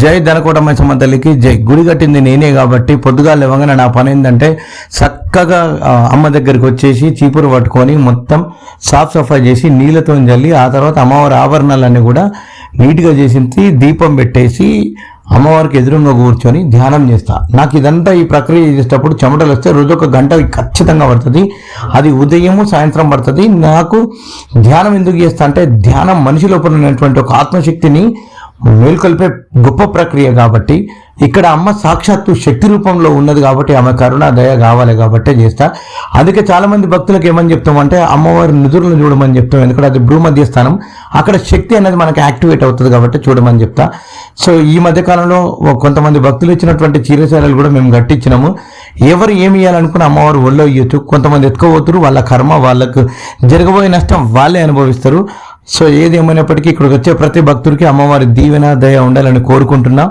జై ధనకోటమ్మ సమ్మ తల్లికి జై గుడి కట్టింది నేనే కాబట్టి పొద్దుగా లేవగానే నా పని ఏంటంటే చక్కగా అమ్మ దగ్గరికి వచ్చేసి చీపురు పట్టుకొని మొత్తం సాఫ్ సఫాయి చేసి నీళ్ళతో చల్లి ఆ తర్వాత అమ్మవారి ఆభరణాలన్నీ కూడా నీట్గా చేసింది దీపం పెట్టేసి అమ్మవారికి ఎదురుగా కూర్చొని ధ్యానం చేస్తా. నాకు ఇదంతా ఈ ప్రక్రియ చేసేటప్పుడు చెమటలు వస్తే రోజు ఒక గంట ఖచ్చితంగా పడుతుంది. అది ఉదయము సాయంత్రం పడుతుంది. నాకు ధ్యానం ఎందుకు చేస్తా అంటే ధ్యానం మనిషి లోపల ఉన్నటువంటి ఒక ఆత్మశక్తిని మేల్కొల్పే గొప్ప ప్రక్రియ కాబట్టి ఇక్కడ అమ్మ సాక్షాత్తు శక్తి రూపంలో ఉన్నది కాబట్టి ఆమె కరుణ దయ కావాలి కాబట్టే చేస్తా. అందుకే చాలా మంది భక్తులకు ఏమని చెప్తామంటే అమ్మవారి నిధులను చూడమని చెప్తాం. ఎందుకంటే అది భూమధ్య స్థానం. అక్కడ శక్తి అనేది మనకి యాక్టివేట్ అవుతుంది కాబట్టి చూడమని చెప్తా. సో ఈ మధ్య కాలంలో కొంతమంది భక్తులు ఇచ్చినటువంటి చీరశాలలు కూడా మేము కట్టించినాము. ఎవరు ఏమి ఇవ్వాలనుకున్న అమ్మవారు ఒళ్ళో ఇవ్వచ్చు కొంతమంది ఎత్తుకోబోతురు. వాళ్ళ కర్మ వాళ్ళకు జరగబోయే నష్టం వాళ్ళే అనుభవిస్తారు. సో ఏది ఏమైనప్పటికీ ఇక్కడికి వచ్చే ప్రతి భక్తుడికి అమ్మవారి దీవెన దయ ఉండాలని కోరుకుంటున్నా.